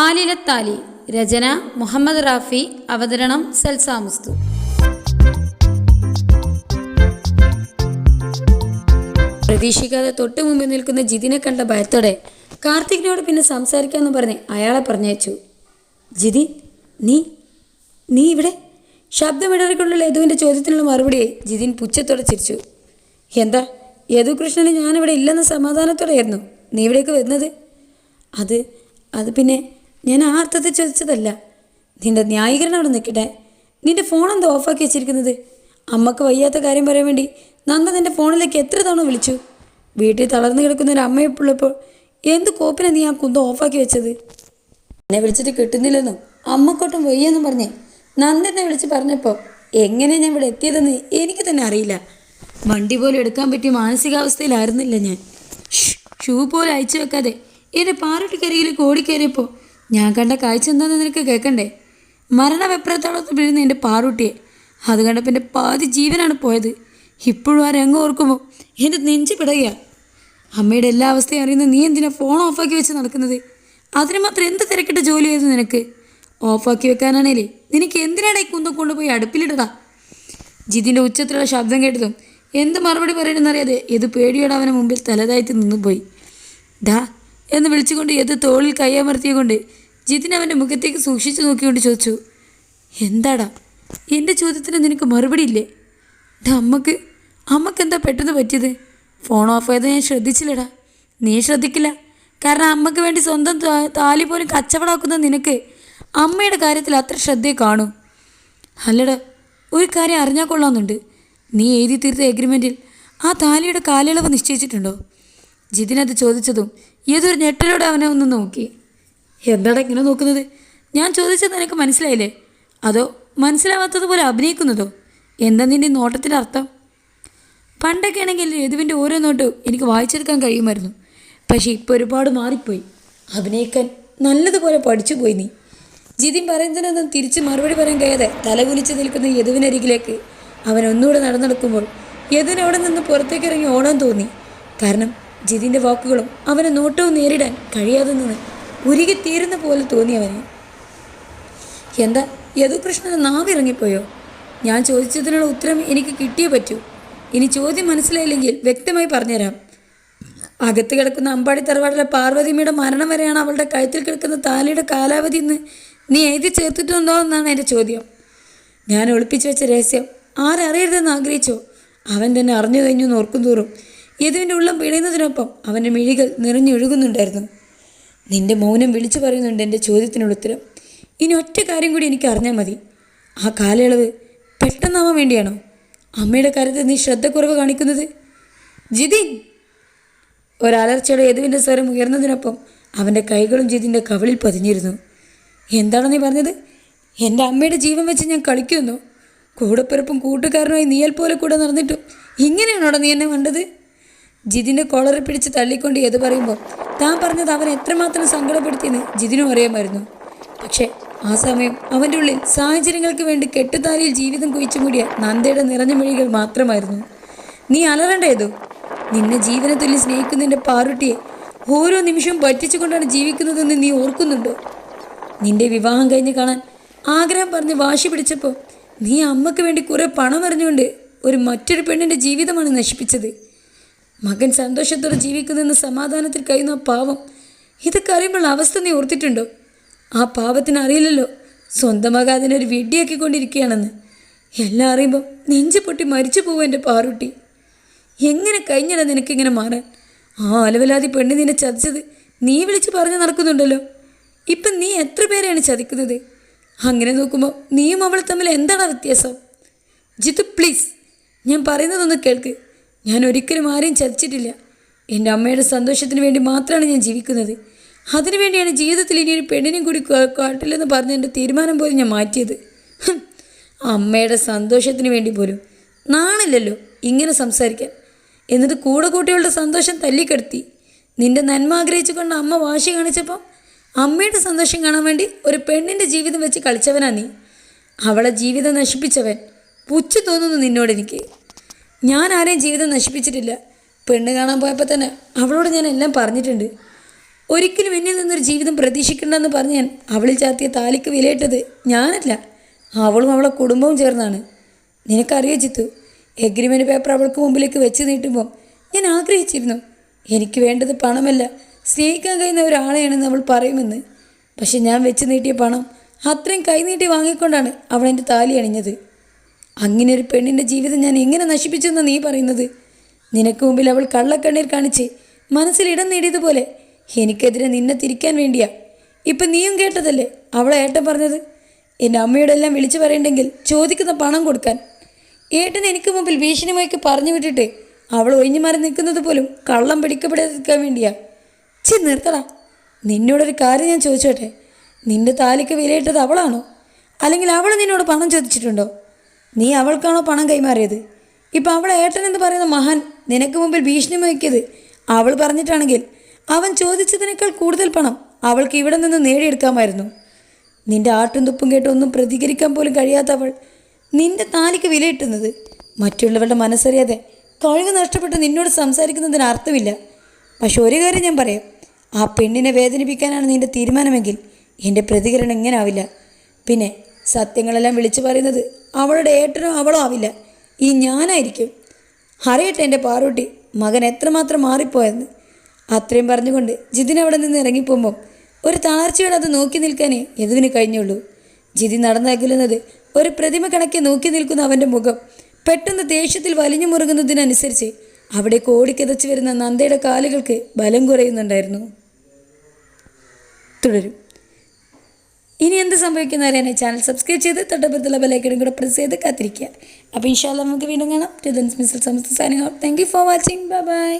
ആലിലത്താലി രചന മുഹമ്മദ് റാഫി അവതരണം സൽസാമുസ്തു പ്രതീക്ഷിക്കാതെ തൊട്ടു മുമ്പിൽ നിൽക്കുന്ന ജിതിനെ കണ്ട ഭയത്തോടെ കാർത്തികിനോട് പിന്നെ സംസാരിക്കാമെന്ന് പറഞ്ഞ് അയാളെ പറഞ്ഞയച്ചു. ജിതി നീ നീ ഇവിടെ? ശബ്ദമിടറിക്കൊണ്ടുള്ള യദുവിന്റെ ചോദ്യത്തിനുള്ള മറുപടി ജിതിൻ പുച്ഛത്തോടെ ചിരിച്ചു. എന്താ യദു കൃഷ്ണന് ഞാനിവിടെ ഇല്ലെന്ന സമാധാനത്തോടെയായിരുന്നു നീ ഇവിടേക്ക് വരുന്നത്? അത് അത് പിന്നെ ഞാൻ ആ അർത്ഥത്തിൽ ചോദിച്ചതല്ല. നിന്റെ ന്യായീകരണം അവിടെ നിൽക്കട്ടെ. നിന്റെ ഫോൺ എന്താ ഓഫാക്കി വെച്ചിരിക്കുന്നത്? അമ്മയ്ക്ക് വയ്യാത്ത കാര്യം പറയാൻ വേണ്ടി നന്ദ നിന്റെ ഫോണിലേക്ക് എത്ര തവണ വിളിച്ചു? വീട്ടിൽ തളർന്നു കിടക്കുന്ന ഒരു അമ്മയെപ്പോഴപ്പോൾ എന്ത് കോപ്പിനാണ് നീ ആ കുന്തം ഓഫാക്കി വെച്ചത്? എന്നെ വിളിച്ചിട്ട് കിട്ടുന്നില്ലെന്നും അമ്മക്കൊട്ടും വയ്യെന്നും പറഞ്ഞ് നന്ദനെ വിളിച്ച് പറഞ്ഞപ്പോൾ എങ്ങനെ ഞാൻ ഇവിടെ എത്തിയതെന്ന് എനിക്ക് തന്നെ അറിയില്ല. വണ്ടി പോലും എടുക്കാൻ പറ്റിയ മാനസികാവസ്ഥയിലായിരുന്നില്ല ഞാൻ. ഷൂ പോലും അയച്ചു വെക്കാതെ എന്റെ പാറട്ടിക്കരികിലേക്ക് ഓടിക്കയറിയപ്പോൾ ഞാൻ കണ്ട കാഴ്ച എന്താണെന്ന് നിനക്ക് കേൾക്കണ്ടേ മരണവെപ്രത്തോളത്ത് വീഴുന്ന എന്റെ പാറൂട്ടിയെ. അത് കണ്ടപ്പോൾ എന്റെ പാതി ജീവനാണ് പോയത്. ഇപ്പോഴും ആ രംഗം ഓർക്കുമ്പോൾ എന്റെ നെഞ്ചു പിടയുക. അമ്മയുടെ എല്ലാ അവസ്ഥയും അറിയുന്ന നീ എന്തിനാ ഫോൺ ഓഫാക്കി വെച്ച് നടക്കുന്നത്? അതിന് മാത്രം എന്ത് തിരക്കിട്ട ജോലി ചെയ്തു നിനക്ക് ഓഫാക്കി വെക്കാനാണേലേ നിനക്ക് എന്തിനാണ് ഈ കുന്തം കൊണ്ടുപോയി അടുപ്പിലിടടാ ജിതിന്റെ ഉച്ചത്തിലുള്ള ശബ്ദം കേട്ടതും എന്ത് മറുപടി പറയണമെന്നറിയാതെ ഏത് പേടിയോടെ അവന് മുമ്പിൽ തലതായിട്ട് നിന്നുപോയി. ഡാ എന്ന് വിളിച്ചുകൊണ്ട് ഏത് തോളിൽ കയ്യമർത്തിയുകൊണ്ട് ജിതിൻ അവന്റെ മുഖത്തേക്ക് സൂക്ഷിച്ചു നോക്കിക്കൊണ്ട് ചോദിച്ചു എന്താടാ? എന്റെ ചോദ്യത്തിന് നിനക്ക് മറുപടി ഇല്ലേ? അമ്മയ്ക്ക് അമ്മയ്ക്ക് എന്താ പെട്ടെന്ന് പറ്റിയത്? ഫോൺ ഓഫ് ചെയ്ത് ഞാൻ ശ്രദ്ധിച്ചില്ലടാ. നീ ശ്രദ്ധിക്കില്ല. കാരണം അമ്മയ്ക്ക് വേണ്ടി സ്വന്തം താലി പോലും കച്ചവടാക്കുന്ന നിനക്ക് അമ്മയുടെ കാര്യത്തിൽ അത്ര ശ്രദ്ധയെ കാണൂ. അല്ലട ഒരു കാര്യം അറിഞ്ഞാൽ കൊള്ളാമെന്നുണ്ട്. നീ എഴുതി തീർത്ത എഗ്രിമെന്റിൽ ആ താലിയുടെ കാലയളവ് നിശ്ചയിച്ചിട്ടുണ്ടോ? ജിതിനത് ചോദിച്ചതും ഏതൊരു ഞെട്ടലോടെ അവനെ ഒന്ന് നോക്കി. എന്താടാ ഇങ്ങനെ നോക്കുന്നത്? ഞാൻ ചോദിച്ചത് നിനക്ക് മനസ്സിലായില്ലേ? അതോ മനസ്സിലാവാത്തതുപോലെ അഭിനയിക്കുന്നതോ? എന്താ നിന്റെ നോട്ടത്തിന്റെ അർത്ഥം? പണ്ടൊക്കെ ആണെങ്കിൽ യദുവിന്റെ ഓരോ നോട്ടും എനിക്ക് വായിച്ചെടുക്കാൻ കഴിയുമായിരുന്നു. പക്ഷേ ഇപ്പോൾ ഒരുപാട് മാറിപ്പോയി. അഭിനയിക്കാൻ നല്ലതുപോലെ പഠിച്ചു പോയി നീ. ജിതിൻ പറയുന്നതിനൊന്നും തിരിച്ച് മറുപടി പറയാൻ കഴിയാതെ തലകുലിച്ച് നിൽക്കുന്ന യദുവിനരികിലേക്ക് അവൻ ഒന്നുകൂടെ നടന്നെടുക്കുമ്പോൾ യദുവിന് അവിടെ നിന്ന് പുറത്തേക്ക് ഇറങ്ങി ഓടാൻ തോന്നി. കാരണം ജിതിന്റെ വാക്കുകളും അവനെ നോട്ടവും നേരിടാൻ കഴിയാതെ നിന്ന് ഉരുകിത്തീരുന്ന പോലെ തോന്നിയവന് എന്താ യദുകൃഷ്ണൻ നാവിറങ്ങിപ്പോയോ? ഞാൻ ചോദിച്ചതിനുള്ള ഉത്തരം എനിക്ക് കിട്ടിയേ പറ്റൂ. ഇനി ചോദ്യം മനസ്സിലായില്ലെങ്കിൽ വ്യക്തമായി പറഞ്ഞുതരാം. അകത്ത് കിടക്കുന്ന അമ്പാടി തറവാടിലെ പാർവതിയമ്മയുടെ മരണം വരെയാണ് അവളുടെ കഴുത്തിൽ കിടക്കുന്ന താലിയുടെ കാലാവധി എന്ന് നീ എഴുതി ചേർത്തിട്ടുണ്ടോ എന്നാണ് എന്റെ ചോദ്യം. ഞാൻ ഒളിപ്പിച്ചു വെച്ച രഹസ്യം ആരറിയരുതെന്ന് ആഗ്രഹിച്ചോ? അവൻ തന്നെ അറിഞ്ഞു കഴിഞ്ഞു എന്ന് ഓർക്കും തോറും യദുവിന്റെ ഉള്ളം പിടയുന്നതിനൊപ്പം അവന്റെ മിഴികൾ നിറഞ്ഞൊഴുകുന്നുണ്ടായിരുന്നു. നിന്റെ മൗനം വിളിച്ചു പറയുന്നുണ്ട് എന്റെ ചോദ്യത്തിനുള്ള ഉത്തരം. ഇനി ഒറ്റ കാര്യം കൂടി എനിക്ക് അറിഞ്ഞാൽ മതി. ആ കാലയളവ് പെട്ടെന്നാവാൻ വേണ്ടിയാണോ? അമ്മയുടെ കാര്യത്തിൽ നീ ശ്രദ്ധക്കുറവ് കാണിക്കുന്നത്? ജിതിൻ! ഒരലർച്ചയുടെ യദുവിന്റെ സ്വരം ഉയർന്നതിനൊപ്പം അവന്റെ കൈകളും ജിതിന്റെ കവളിൽ പതിഞ്ഞിരുന്നു. എന്താണ് നീ പറഞ്ഞത്? എന്റെ അമ്മയുടെ ജീവൻ വെച്ച് ഞാൻ കളിക്കുന്നു. കൂടപ്പിറപ്പും കൂട്ടുകാരനുമായി നീയൽ പോലെ കൂടെ നടന്നിട്ടും ഇങ്ങനെയാണോടാ നീ എന്നെ കണ്ടത്? ജിതിന്റെ കോളറിൽ പിടിച്ച് തള്ളിക്കൊണ്ട് ഏത് പറയുമ്പോൾ താൻ പറഞ്ഞത് അവൻ എത്രമാത്രം സങ്കടപ്പെടുത്തിയെന്ന് ജിതിനും അറിയാമായിരുന്നു. പക്ഷേ ആ സമയം അവന്റെ ഉള്ളിൽ സാഹചര്യങ്ങൾക്ക് വേണ്ടി കെട്ടുതാലിയിൽ ജീവിതം കുഴിച്ചു മൂടിയ നന്ദയുടെ നിറഞ്ഞ മൊഴികൾ മാത്രമായിരുന്നു. നീ അലറണ്ടേതു നിന്നെ ജീവനെ തുല്യം സ്നേഹിക്കുന്നതിന്റെ പാറുട്ടിയെ ഓരോ നിമിഷവും പറ്റിച്ചുകൊണ്ടാണ് ജീവിക്കുന്നതെന്ന് നീ ഓർക്കുന്നുണ്ടോ? നിന്റെ വിവാഹം കഴിഞ്ഞ് കാണാൻ ആഗ്രഹം പറഞ്ഞ് വാശി പിടിച്ചപ്പോൾ നീ അമ്മയ്ക്ക് വേണ്ടി കുറേ പണം എറിഞ്ഞുകൊണ്ട് ഒരു മറ്റൊരു പെണ്ണിന്റെ ജീവിതമാണ് നശിപ്പിച്ചത്. മകൻ സന്തോഷത്തോടെ ജീവിക്കുന്നെന്ന സമാധാനത്തിൽ കഴിയുന്ന ആ പാവം. ഇതൊക്കെ അറിയുമ്പോൾ അവസ്ഥ നീ ഓർത്തിട്ടുണ്ടോ? ആ പാവത്തിന് അറിയില്ലല്ലോ. സ്വന്തം മകൻ അതിനൊരു വെടിയാക്കിക്കൊണ്ടിരിക്കുകയാണെന്ന് എല്ലാം അറിയുമ്പോൾ നെഞ്ചു പൊട്ടി മരിച്ചു പോകും എന്റെ പാറുട്ടി. എങ്ങനെ കഴിഞ്ഞടാ നിനക്കിങ്ങനെ മാറാൻ? ആ അലവലാതി പെണ്ണ് നിന്നെ ചതിച്ചത് നീ വിളിച്ച് പറഞ്ഞു നടക്കുന്നുണ്ടല്ലോ. ഇപ്പം നീ എത്ര പേരെയാണ് ചതിക്കുന്നത്? അങ്ങനെ നോക്കുമ്പോൾ നീയും അവൾ തമ്മിൽ എന്താണ് വ്യത്യാസം? ജിത്തു പ്ലീസ് ഞാൻ പറയുന്നതൊന്ന് കേൾക്ക്. ഞാൻ ഒരിക്കലും ആരെയും ചതിച്ചിട്ടില്ല. എന്റെ അമ്മയുടെ സന്തോഷത്തിന് വേണ്ടി മാത്രമാണ് ഞാൻ ജീവിക്കുന്നത്. അതിനുവേണ്ടിയാണ് ജീവിതത്തിൽ ഇനി ഒരു പെണ്ണിനെയും കൂടി കാട്ടില്ലെന്ന് പറഞ്ഞ എന്റെ തീരുമാനം പോലും ഞാൻ മാറ്റിയത്. അമ്മയുടെ സന്തോഷത്തിന് വേണ്ടി പോലും. നാണില്ലല്ലോ ഇങ്ങനെ സംസാരിക്കാൻ. എന്നിട്ട് കൂടെ കൂട്ടികളുടെ സന്തോഷം തല്ലിക്കെടുത്തി. നിന്റെ നന്മ ആഗ്രഹിച്ചുകൊണ്ട് അമ്മ വാശി കാണിച്ചപ്പോൾ അമ്മയുടെ സന്തോഷം കാണാൻ വേണ്ടി ഒരു പെണ്ണിന്റെ ജീവിതം വെച്ച് കളിച്ചവനാ നീ. അവളെ ജീവിതം നശിപ്പിച്ചവൻ പുച്ഛ തോന്നുന്നു നിന്നോട് എനിക്ക്. ഞാൻ ആരെയും ജീവിതം നശിപ്പിച്ചിട്ടില്ല. പെണ്ണ് കാണാൻ പോയപ്പോൾ തന്നെ അവളോട് ഞാൻ എല്ലാം പറഞ്ഞിട്ടുണ്ട്. ഒരിക്കലും എന്നിൽ നിന്നൊരു ജീവിതം പ്രതീക്ഷിക്കണ്ടെന്ന് പറഞ്ഞ് ഞാൻ അവളിൽ ചാർത്തിയ താലിക്ക് വിലയിട്ടത് ഞാനല്ല. അവളും അവളെ കുടുംബവും ചേർന്നാണ്. നിനക്കറിയോ ചിത്തു? എഗ്രിമെന്റ് പേപ്പർ അവൾക്ക് മുമ്പിലേക്ക് വെച്ച് നീട്ടുമ്പോൾ ഞാൻ ആഗ്രഹിച്ചിരുന്നു. എനിക്ക് വേണ്ടത് പണമല്ല. സ്നേഹിക്കാൻ കഴിയുന്ന ഒരാളെയാണെന്ന് അവൾ പറയുമെന്ന്. പക്ഷെ ഞാൻ വെച്ച് നീട്ടിയ പണം അത്രയും കൈനീട്ടി വാങ്ങിക്കൊണ്ടാണ് അവൾ എന്റെ താലി അണിഞ്ഞത്. അങ്ങനെ ഒരു പെണ്ണിന്റെ ജീവിതം ഞാൻ എങ്ങനെ നശിപ്പിച്ചെന്ന് നീ പറയുന്നത്? നിനക്ക് മുമ്പിൽ അവൾ കള്ളക്കണ്ണീർ കാണിച്ച് മനസ്സിൽ ഇടം നേടിയതുപോലെ എനിക്കെതിരെ നിന്നെ തിരിക്കാൻ വേണ്ടിയാ. ഇപ്പം നീയും കേട്ടതല്ലേ? അവളെ ഏട്ടൻ പറഞ്ഞത്? എന്റെ അമ്മയോടെല്ലാം വിളിച്ചു പറയണ്ടെങ്കിൽ ചോദിക്കുന്ന പണം കൊടുക്കാൻ. ഏട്ടൻ എനിക്ക് മുമ്പിൽ ഭീഷണിമൊക്കെ പറഞ്ഞു വിട്ടിട്ട് അവൾ ഒഴിഞ്ഞു മാറി നിൽക്കുന്നത് പോലും കള്ളം പിടിക്കപ്പെടാതിരിക്കാൻ വേണ്ടിയാ. ചി നിർത്തടാ. നിന്നോടൊരു കാര്യം ഞാൻ ചോദിച്ചോട്ടെ? നിന്റെ താലിക്ക് വിലയിട്ടത് അവളാണോ? അല്ലെങ്കിൽ അവൾ നിന്നോട് പണം ചോദിച്ചിട്ടുണ്ടോ? നീ അവൾക്കാണോ പണം കൈമാറിയത്? ഇപ്പം അവൾ ഏട്ടൻ എന്ന് പറയുന്ന മഹാൻ നിനക്ക് മുമ്പിൽ ഭീഷണി വയ്ക്കിയത് അവൾ പറഞ്ഞിട്ടാണെങ്കിൽ അവൻ ചോദിച്ചതിനേക്കാൾ കൂടുതൽ പണം അവൾക്ക് ഇവിടെ നിന്ന് നേടിയെടുക്കാമായിരുന്നു. നിന്റെ ആട്ടും തുപ്പും കേട്ട് ഒന്നും പ്രതികരിക്കാൻ പോലും കഴിയാത്തവൾ നിന്റെ താലിക്ക് വിലയിട്ടുന്നത്. മറ്റുള്ളവരുടെ മനസ്സറിയാതെ കഴിവ് നഷ്ടപ്പെട്ട് നിന്നോട് സംസാരിക്കുന്നതിന് അർത്ഥമില്ല. പക്ഷെ ഒരു കാര്യം ഞാൻ പറയാം. ആ പെണ്ണിനെ വേദനിപ്പിക്കാനാണ് നിന്റെ തീരുമാനമെങ്കിൽ എന്റെ പ്രതികരണം ഇങ്ങനെ ആവില്ല പിന്നെ സത്യങ്ങളെല്ലാം വിളിച്ചു പറയുന്നത് അവളുടെ ഏട്ടനോ അവളോ ആവില്ല. ഈ ഞാനായിരിക്കും. അറിയട്ടെ എന്റെ പാറൂട്ടി. മകൻ എത്രമാത്രം മാറിപ്പോയെന്ന്. അത്രയും പറഞ്ഞുകൊണ്ട് ജിതിൻ അവിടെ നിന്ന് ഇറങ്ങിപ്പോകുമ്പോൾ ഒരു താഴ്ചയോടെ അത് നോക്കി നിൽക്കാനേ യദുവിന് കഴിഞ്ഞുള്ളൂ. ജിതി നടന്നകലുന്നത് ഒരു പ്രതിമ കണക്കെ നോക്കി നിൽക്കുന്ന അവന്റെ മുഖം പെട്ടെന്ന് ദേഷ്യത്തിൽ വലിഞ്ഞു മുറുകുന്നതിനനുസരിച്ച് അവിടെ കോടിക്കതച്ച് വരുന്ന നന്ദയുടെ കാലുകൾക്ക് ബലം കുറയുന്നുണ്ടായിരുന്നു. തുടരും. ഇനി എന്ത് സംഭവിക്കുന്ന അറിയാൻ ചാനൽ സബ്സ്ക്രൈബ് ചെയ്ത് തൊട്ടപ്പുറത്തുള്ള ബെലൈക്കനും കൂടെ പ്രസ് ചെയ്ത് കാത്തിരിക്കുക. അപ്പോൾ ഇൻഷാല്ല നമുക്ക് വീണ്ടും കാണാം. ടു ദൻസ് മിസൽ സമസ്ത signing out thank you for watching bye bye